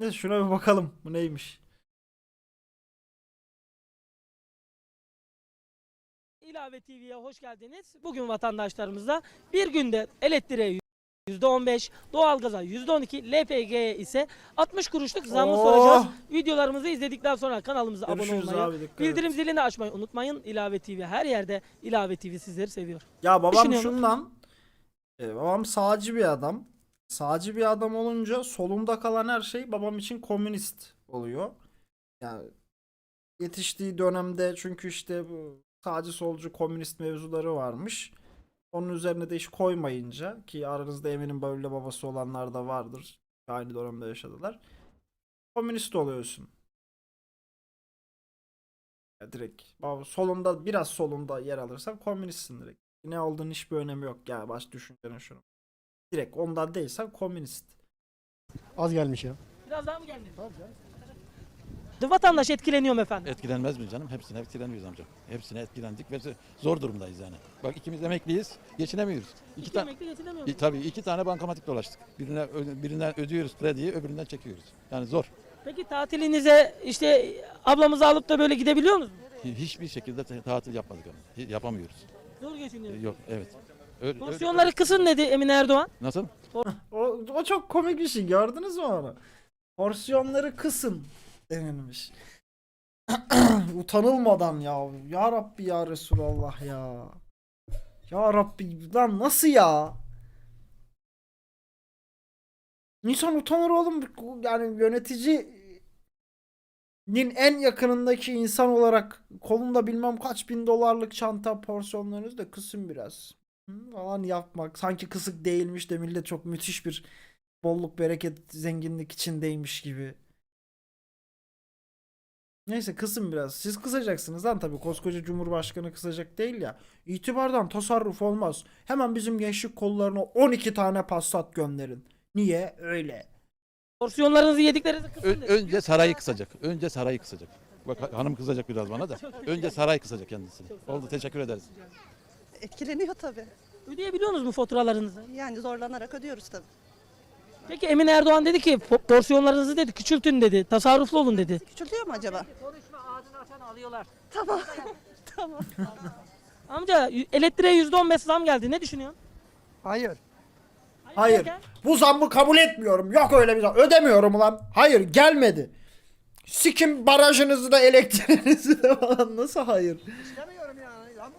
Neyse şuna bir bakalım. Bu neymiş? İlave TV'ye hoş geldiniz. Bugün vatandaşlarımızla bir günde elektriğe %15, doğalgaza %12, LPG'ye ise 60 kuruşluk zamı Oh! soracağız. Videolarımızı izledikten sonra kanalımıza abone Görüşürüz olmayı, abi, dikkat bildirim zilini açmayı unutmayın. İlave TV her yerde İlave TV sizleri seviyor. Ya babam Düşünüyorum. şundan. e, babam sağcı bir adam. Sağcı bir adam olunca solunda kalan her şey babam için komünist oluyor. Yani yetiştiği dönemde çünkü işte bu sağcı solcu komünist mevzuları varmış. Onun üzerine de iş koymayınca ki aranızda eminim böyle babası olanlar da vardır. Aynı dönemde yaşadılar. Komünist oluyorsun. Ya direkt solunda biraz solunda yer alırsan komünistsin direkt. Ne olduğunun hiçbir önemi yok ya baş düşüncenin şunu. Direkt ondan değilsen komünist. Az gelmiş ya. Biraz daha mı geldiniz? Vatandaş etkileniyor mu efendim? Etkilenmez mi canım? Hepsine etkileniyoruz amca. Hepsine etkilendik ve zor durumdayız yani. Bak ikimiz emekliyiz, geçinemiyoruz. İki, İki tane emekli geçinemiyor e, tabii iki tane bankamatik dolaştık. Birine birinden ödüyoruz krediyi, öbüründen çekiyoruz. Yani zor. Peki tatilinize işte ablamızı alıp da böyle gidebiliyor musunuz? Hi- Hiçbir şekilde tatil yapmadık ama. Hi- Yapamıyoruz. Zor E, geçiniyor. Yok, evet. Öyle- öyle- Porsiyonları kısın dedi Emine Erdoğan. Nasıl? O, o çok komik bir şey gördünüz mü onu? Porsiyonları kısın denilmiş. Utanılmadan ya. Ya Rabbi ya Resulallah ya. Ya Rabbi lan nasıl ya? İnsan utanır oğlum. Yani yöneticinin en yakınındaki insan olarak kolunda bilmem kaç bin dolarlık çanta porsiyonlarınızı da kısın biraz. Falan yapmak. Sanki kısık değilmiş de millet çok müthiş bir bolluk, bereket, zenginlik içindeymiş gibi. Neyse kısın biraz. Siz kısacaksınız lan tabii. Koskoca Cumhurbaşkanı kısacak değil ya. İtibardan tasarruf olmaz. Hemen bizim gençlik kollarına 12 tane passat gönderin. Niye? Öyle. Porsiyonlarınızı yediklerinizi kısın Ö- önce sarayı kısacak. Önce sarayı kısacak. Bak ha- hanım kızacak biraz bana da. Önce saray kısacak kendisini. Oldu teşekkür ederiz. Etkileniyor tabii. Ödeyebiliyor musunuz mu faturalarınızı? Yani zorlanarak ödüyoruz tabii. Peki Emine Erdoğan dedi ki po- porsiyonlarınızı dedi küçültün dedi. Tasarruflu olun dedi. Küçültüyor mu acaba? Konuşma ağzını açan alıyorlar. Tamam. tamam. Amca y- elektriğe %15 zam geldi. Ne düşünüyorsun? Hayır. Hayır. derken? Bu zammı kabul etmiyorum. Yok öyle bir zam. Ödemiyorum ulan. Hayır gelmedi. Sikim barajınızı da elektriğinizi de falan. Nasıl hayır?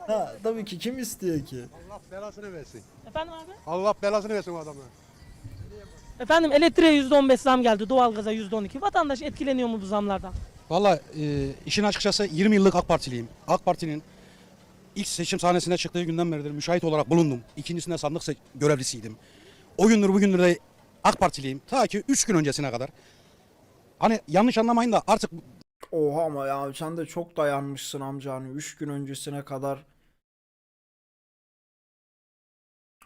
Ha, tabii ki kim istiyor ki? Allah belasını versin. Efendim abi? Allah belasını versin o adamı. Efendim elektriğe %15 zam geldi. Doğalgaza %12. Vatandaş etkileniyor mu bu zamlardan? Valla e, işin açıkçası 20 yıllık AK Partiliyim. AK Parti'nin ilk seçim sahnesine çıktığı günden beridir müşahit olarak bulundum. İkincisinde sandık görevlisiydim. O gündür bugündür de AK Partiliyim. Ta ki 3 gün öncesine kadar. Hani yanlış anlamayın da artık Oha ama ya sen de çok dayanmışsın amca hani 3 gün öncesine kadar.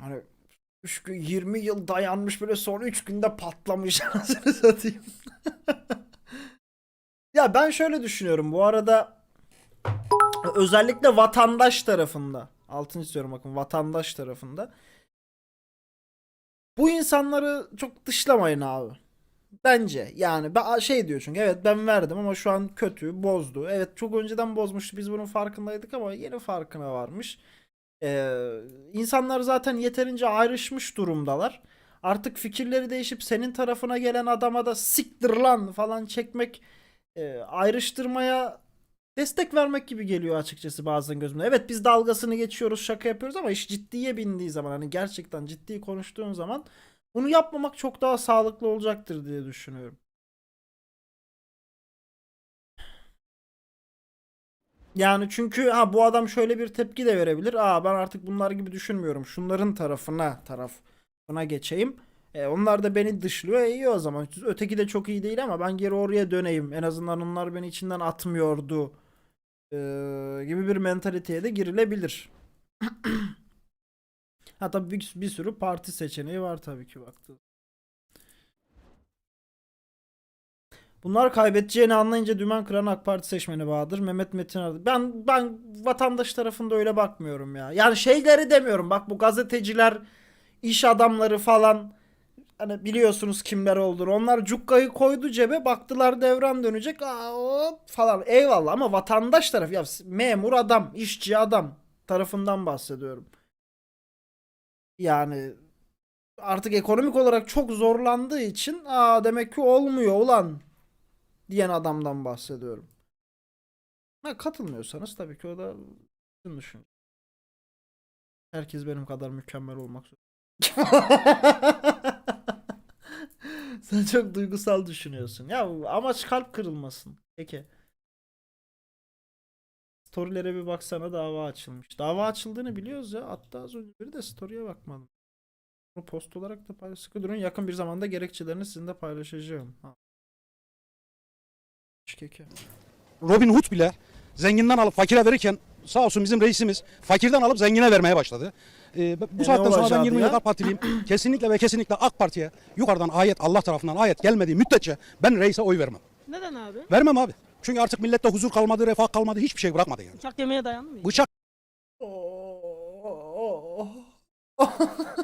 Hani 3 gün 20 yıl dayanmış böyle son 3 günde patlamış anasını satayım. ya ben şöyle düşünüyorum bu arada özellikle vatandaş tarafında altını istiyorum bakın vatandaş tarafında bu insanları çok dışlamayın abi. Bence yani ben şey diyor çünkü evet ben verdim ama şu an kötü bozdu. Evet çok önceden bozmuştu biz bunun farkındaydık ama yeni farkına varmış. Ee, insanlar zaten yeterince ayrışmış durumdalar. Artık fikirleri değişip senin tarafına gelen adama da siktir lan falan çekmek e, ayrıştırmaya destek vermek gibi geliyor açıkçası bazen gözümde. Evet biz dalgasını geçiyoruz şaka yapıyoruz ama iş ciddiye bindiği zaman hani gerçekten ciddi konuştuğun zaman bunu yapmamak çok daha sağlıklı olacaktır diye düşünüyorum. Yani çünkü ha bu adam şöyle bir tepki de verebilir. Aa ben artık bunlar gibi düşünmüyorum. Şunların tarafına tarafına geçeyim. E, onlar da beni dışlıyor. E, iyi o zaman. Öteki de çok iyi değil ama ben geri oraya döneyim. En azından onlar beni içinden atmıyordu. e, gibi bir mentaliteye de girilebilir. Ha tabii bir, bir sürü parti seçeneği var tabii ki baktığınız. Bunlar kaybedeceğini anlayınca dümen kıran AK Parti seçmeni Bahadır. Mehmet Metin aradı. Ben ben vatandaş tarafında öyle bakmıyorum ya. Yani şeyleri demiyorum. Bak bu gazeteciler, iş adamları falan Hani biliyorsunuz kimler olduğunu. Onlar cukkayı koydu cebe baktılar devran dönecek. Aa, hop falan. Eyvallah ama vatandaş taraf ya memur adam, işçi adam tarafından bahsediyorum. Yani artık ekonomik olarak çok zorlandığı için aa demek ki olmuyor ulan diyen adamdan bahsediyorum. Ha, katılmıyorsanız tabii ki o da sizin düşünce. Herkes benim kadar mükemmel olmak zorunda. Sen çok duygusal düşünüyorsun. Ya amaç kalp kırılmasın. Peki. Storylere bir baksana dava açılmış. Dava açıldığını biliyoruz ya. Hatta az önce biri de story'e bakmadım. Bunu post olarak da paylaş. Sıkı durun. Yakın bir zamanda gerekçelerini sizinle paylaşacağım. Ha. Keke. Robin Hood bile zenginden alıp fakire verirken sağ olsun bizim reisimiz fakirden alıp zengine vermeye başladı. Ee, bu ne saatten sonra ben olacaktı 20 ya? yıllık AK Partiliyim. kesinlikle ve kesinlikle AK Parti'ye yukarıdan ayet Allah tarafından ayet gelmediği müddetçe ben reise oy vermem. Neden abi? Vermem abi. Çünkü artık millette huzur kalmadı, refah kalmadı, hiçbir şey bırakmadı yani. Bıçak yemeye dayandı mı? Bıçak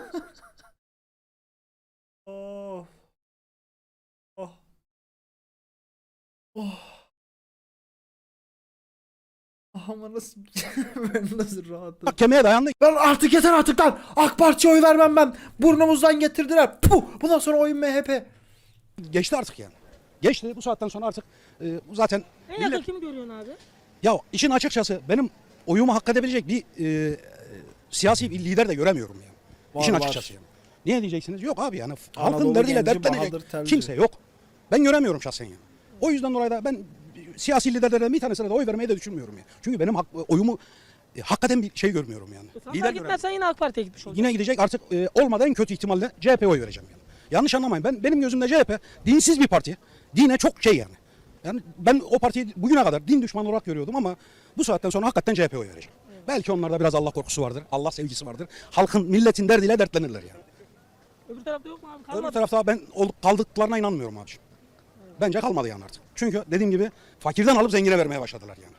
Ama nasıl ben nasıl rahatım. kemiğe dayandı. Lan artık yeter artık lan. AK Parti'ye oy vermem ben. Burnumuzdan getirdiler. Puh. Bundan sonra oyun MHP. Geçti artık yani. Geçti. Bu saatten sonra artık e, bu zaten En yakın millet- kimi görüyorsun abi? ya işin açıkçası benim oyumu hak edebilecek bir e, siyasi bir lider de göremiyorum yani. Var, işin var. açıkçası yani. Niye diyeceksiniz? Yok abi yani Anadolu halkın derdiyle genci dertlenecek kimse yok. Ben göremiyorum şahsen yani. O yüzden dolayı da ben siyasi liderlerden bir tanesine de oy vermeyi de düşünmüyorum yani. Çünkü benim hak, oyumu e, hakikaten bir şey görmüyorum yani. Sandığa Lider gitmezsen yine AK Parti'ye gitmiş olacaksın. Yine gidecek artık e, olmadan en kötü ihtimalle CHP 'ye oy vereceğim yani. Yanlış anlamayın. Ben benim gözümde CHP dinsiz bir parti. Dine çok şey yani. Yani ben o partiyi bugüne kadar din düşmanı olarak görüyordum ama bu saatten sonra hakikaten CHP'ye oy vereceğim. Belki onlarda biraz Allah korkusu vardır. Allah sevgisi vardır. Halkın, milletin derdiyle dertlenirler yani. Öbür tarafta yok mu abi? Öbür Kalmadı. tarafta ben kaldıklarına inanmıyorum abi. Bence kalmadı yani artık. Çünkü dediğim gibi fakirden alıp zengine vermeye başladılar yani.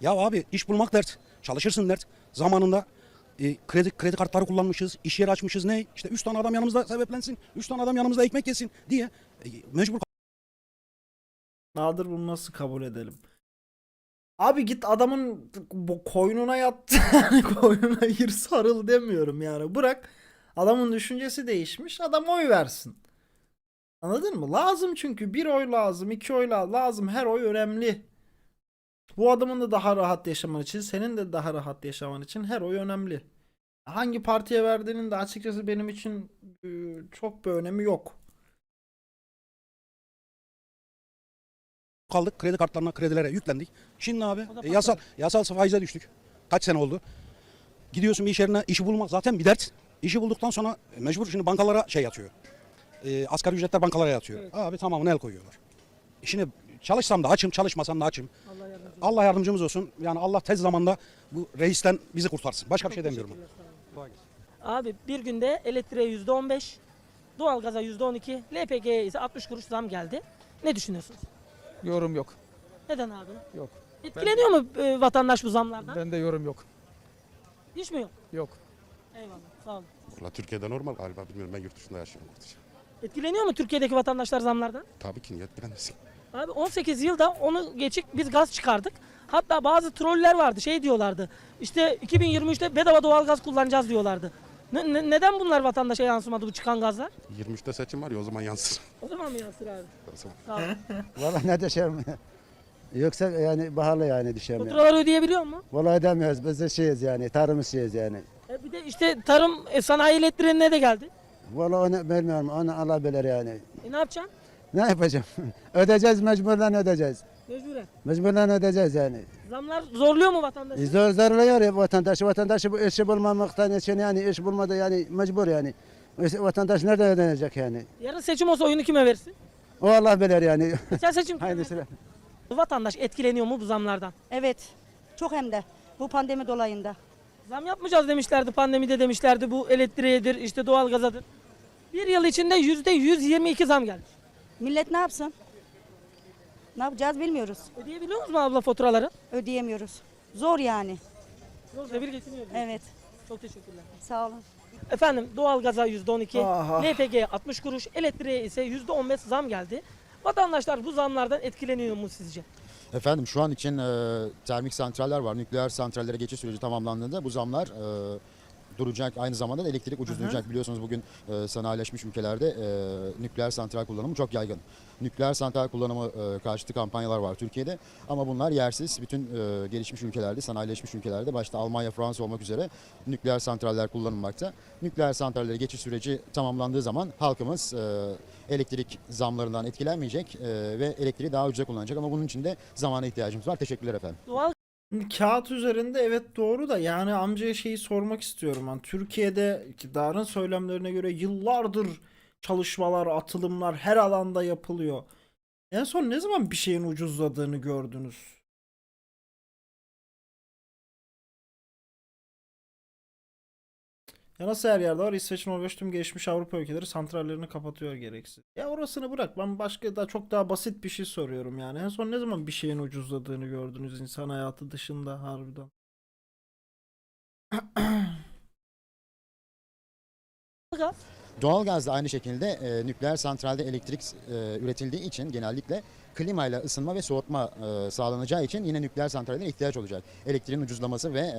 Ya abi iş bulmak dert. Çalışırsın dert. Zamanında e, kredi kredi kartları kullanmışız, iş yeri açmışız ne? İşte üç tane adam yanımızda sebeplensin, üç tane adam yanımızda ekmek yesin diye e, mecbur Nadir bunu nasıl kabul edelim? Abi git adamın bu koynuna yat. koynuna gir sarıl demiyorum yani. Bırak adamın düşüncesi değişmiş. Adam oy versin. Anladın mı? Lazım çünkü. Bir oy lazım, iki oy la- lazım. Her oy önemli. Bu adamın da daha rahat yaşaman için, senin de daha rahat yaşaman için her oy önemli. Hangi partiye verdiğinin de açıkçası benim için e, çok bir önemi yok. kaldık. Kredi kartlarına, kredilere yüklendik. Şimdi abi e, yasal yasal faize düştük. Kaç sene oldu? Gidiyorsun bir iş yerine işi bulmak zaten bir dert. İşi bulduktan sonra mecbur şimdi bankalara şey yatıyor. E, asgari ücretler bankalara yatıyor. Evet. Abi tamamını el koyuyorlar. E Şimdi çalışsam da açım, çalışmasam da açım. Allah yardımcı olsun. Allah yardımcımız olsun. Yani Allah tez zamanda bu reisten bizi kurtarsın. Başka bir şey demiyorum. Abi bir günde elektriğe yüzde on beş, doğalgaza yüzde on iki, LPG'ye ise 60 kuruş zam geldi. Ne düşünüyorsunuz? Yorum yok. Neden abi? Yok. Etkileniyor mu e, vatandaş bu zamlardan? Bende yorum yok. Hiç mi yok? Yok. Eyvallah. Sağ olun. Valla Türkiye'de normal galiba bilmiyorum ben yurt dışında yaşıyorum. Etkileniyor mu Türkiye'deki vatandaşlar zamlardan? Tabii ki niyet bilenmesin. Abi 18 yılda onu geçik biz gaz çıkardık. Hatta bazı troller vardı şey diyorlardı. İşte 2023'te bedava doğalgaz kullanacağız diyorlardı. Ne- ne- neden bunlar vatandaşa yansımadı bu çıkan gazlar? 23'te seçim var ya o zaman yansır. O zaman mı yansır abi? O zaman. Sağ. Valla ne düşerim. Yoksa yani pahalı yani düşerim. Yani. Faturaları ödeyebiliyor mu? Valla ödemiyoruz. Biz de şeyiz yani. Tarım şeyiz yani. E bir de işte tarım e, sanayi elektriğine de geldi. Valla onu bilmiyorum. Onu Allah bilir yani. E ne yapacaksın? Ne yapacağım? ödeyeceğiz mecburen ödeyeceğiz. Mecburen. Mecburen ödeyeceğiz yani. Zamlar zorluyor mu vatandaşı? E Zor zorluyor ya vatandaşı. Vatandaşı bu işi bulmamaktan için yani iş bulmadı yani mecbur yani. Vatandaş nerede ödenecek yani? Yarın seçim olsa oyunu kime verirsin? O Allah bilir yani. Sen seçim kime sıra. Vatandaş etkileniyor mu bu zamlardan? Evet. Çok hem de. Bu pandemi dolayında. Zam yapmayacağız demişlerdi pandemide demişlerdi bu elektriğedir işte doğalgazadır. Bir yıl içinde yüzde 122 zam gelmiş. Millet ne yapsın? Ne yapacağız bilmiyoruz. Ödeyebiliyor musunuz abla faturaları? Ödeyemiyoruz. Zor yani. Yoksa bir geçiniyor. Evet. Çok teşekkürler. Sağ olun. Efendim doğalgaza %12, Aha. LPG 60 kuruş, elektriğe ise %15 zam geldi. Vatandaşlar bu zamlardan etkileniyor mu sizce? Efendim şu an için e, termik santraller var. Nükleer santrallere geçiş süreci tamamlandığında bu zamlar e, duracak. Aynı zamanda da elektrik ucuzlayacak. Biliyorsunuz bugün e, sanayileşmiş ülkelerde e, nükleer santral kullanımı çok yaygın. Nükleer santral kullanımı e, karşıtı kampanyalar var Türkiye'de ama bunlar yersiz. Bütün e, gelişmiş ülkelerde, sanayileşmiş ülkelerde başta Almanya, Fransa olmak üzere nükleer santraller kullanılmakta. Nükleer santrallere geçiş süreci tamamlandığı zaman halkımız e, elektrik zamlarından etkilenmeyecek e, ve elektriği daha ucuza kullanacak ama bunun için de zamana ihtiyacımız var. Teşekkürler efendim. Doğal Kağıt üzerinde evet doğru da yani amcaya şeyi sormak istiyorum. Ben Türkiye'de iktidarın söylemlerine göre yıllardır çalışmalar, atılımlar her alanda yapılıyor. En son ne zaman bir şeyin ucuzladığını gördünüz? Ya nasıl her yerde var? İsveç, Norveç tüm gelişmiş Avrupa ülkeleri santrallerini kapatıyor gereksiz. Ya orasını bırak. Ben başka da çok daha basit bir şey soruyorum yani. En son ne zaman bir şeyin ucuzladığını gördünüz insan hayatı dışında harbiden? gaz Doğalgaz da aynı şekilde e, nükleer santralde elektrik e, üretildiği için genellikle klimayla ısınma ve soğutma e, sağlanacağı için yine nükleer santrallere ihtiyaç olacak. Elektriğin ucuzlaması ve e,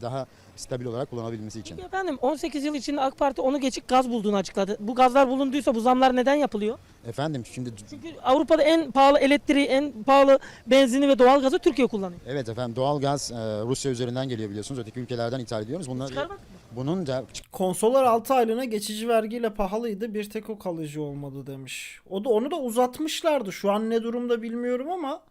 daha stabil olarak kullanabilmesi için. Peki efendim 18 yıl içinde AK Parti onu geçik gaz bulduğunu açıkladı. Bu gazlar bulunduysa bu zamlar neden yapılıyor? Efendim şimdi Çünkü Avrupa'da en pahalı elektriği, en pahalı benzini ve doğalgazı Türkiye kullanıyor. evet efendim doğalgaz e, Rusya üzerinden geliyor biliyorsunuz. Öteki ülkelerden ithal ediyoruz. Bunlar Çıkarmak bunun da Konsollar 6 aylığına geçici vergiyle pahalıydı. Bir tek o kalıcı olmadı demiş. O da onu da uzatmışlardı. Şu an ne durumda bilmiyorum ama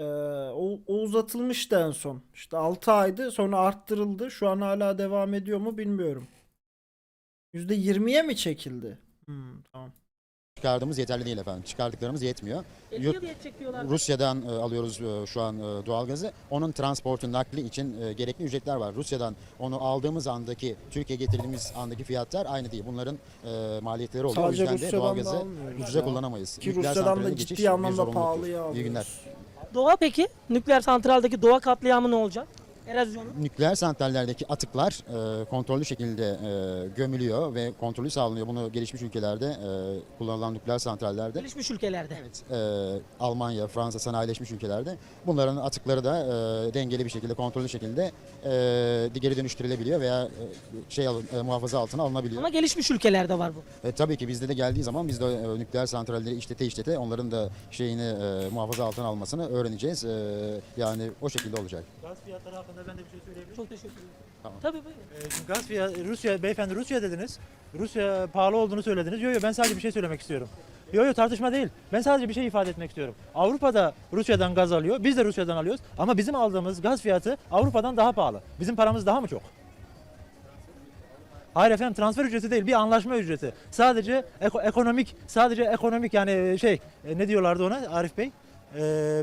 eee, o, o uzatılmıştı en son. İşte 6 aydı sonra arttırıldı. Şu an hala devam ediyor mu bilmiyorum. %20'ye mi çekildi? Hmm, tamam. Çıkardığımız yeterli değil efendim. Çıkardıklarımız yetmiyor. E, Yurt-. Rusya'dan e, alıyoruz e, şu an e, doğalgazı. Onun transportu, nakli için e, gerekli ücretler var. Rusya'dan onu aldığımız andaki, Türkiye'ye getirdiğimiz andaki fiyatlar aynı değil. Bunların e, maliyetleri oluyor. Sadece o yüzden de Rusya'dan doğalgazı ucuza ya. kullanamayız. Ki Nükleer Rusya'dan da ciddi anlamda pahalıya İyi günler. alıyoruz. Doğa peki? Nükleer santraldeki doğa katliamı ne olacak? Erozyonu. Nükleer santrallerdeki atıklar e, kontrollü şekilde e, gömülüyor ve kontrolü sağlanıyor. Bunu gelişmiş ülkelerde e, kullanılan nükleer santrallerde Gelişmiş ülkelerde. e, Almanya, Fransa sanayileşmiş ülkelerde bunların atıkları da e, dengeli bir şekilde, kontrollü şekilde e, geri dönüştürülebiliyor veya e, şey alın- e, muhafaza altına alınabiliyor. Ama gelişmiş ülkelerde var bu. E, tabii ki bizde de geldiği zaman biz de e, nükleer santralleri işlete işlete onların da şeyini e, muhafaza altına almasını öğreneceğiz. E, yani o şekilde olacak. Gaz fiyatları hakkında ben de bir şey söyleyebilirim. Çok teşekkür ederim. Tamam. Tabii buyurun. Ee, gaz fiyatı, Rusya, beyefendi Rusya dediniz. Rusya pahalı olduğunu söylediniz. Yok yok ben sadece bir şey söylemek istiyorum. Yok yok tartışma değil. Ben sadece bir şey ifade etmek istiyorum. Avrupa'da Rusya'dan gaz alıyor. Biz de Rusya'dan alıyoruz. Ama bizim aldığımız gaz fiyatı Avrupa'dan daha pahalı. Bizim paramız daha mı çok? Hayır efendim transfer ücreti değil bir anlaşma ücreti. Sadece eko- ekonomik sadece ekonomik yani şey e, ne diyorlardı ona Arif Bey? Ee,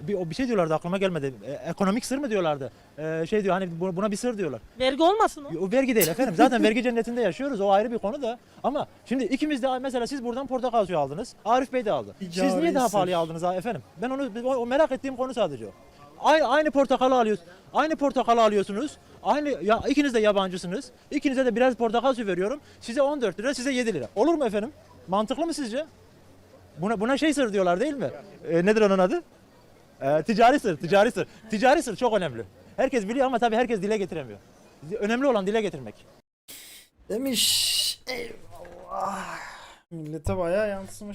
bir, o bir şey diyorlardı aklıma gelmedi. E, ekonomik sır mı diyorlardı? Ee, şey diyor hani bu- buna bir sır diyorlar. Vergi olmasın o. O vergi değil efendim. Zaten vergi cennetinde yaşıyoruz. O ayrı bir konu da. Ama şimdi ikimiz de mesela siz buradan portakal suyu aldınız. Arif Bey de aldı. Siz Ticari niye daha sır. pahalıya aldınız ha efendim? Ben onu o, o merak ettiğim konu sadece o. Aynı, aynı portakalı alıyorsunuz. Aynı portakalı alıyorsunuz. Aynı ya ikiniz de yabancısınız. İkinize de biraz portakal suyu veriyorum. Size 14 lira, size 7 lira. Olur mu efendim? Mantıklı mı sizce? Buna buna şey sır diyorlar değil mi? Ee, nedir onun adı? Ee, ticari sır, ticari sır. Ticari sır çok önemli. Herkes biliyor ama tabii herkes dile getiremiyor. Önemli olan dile getirmek. Demiş. Eyvallah. Millete bayağı yansımış.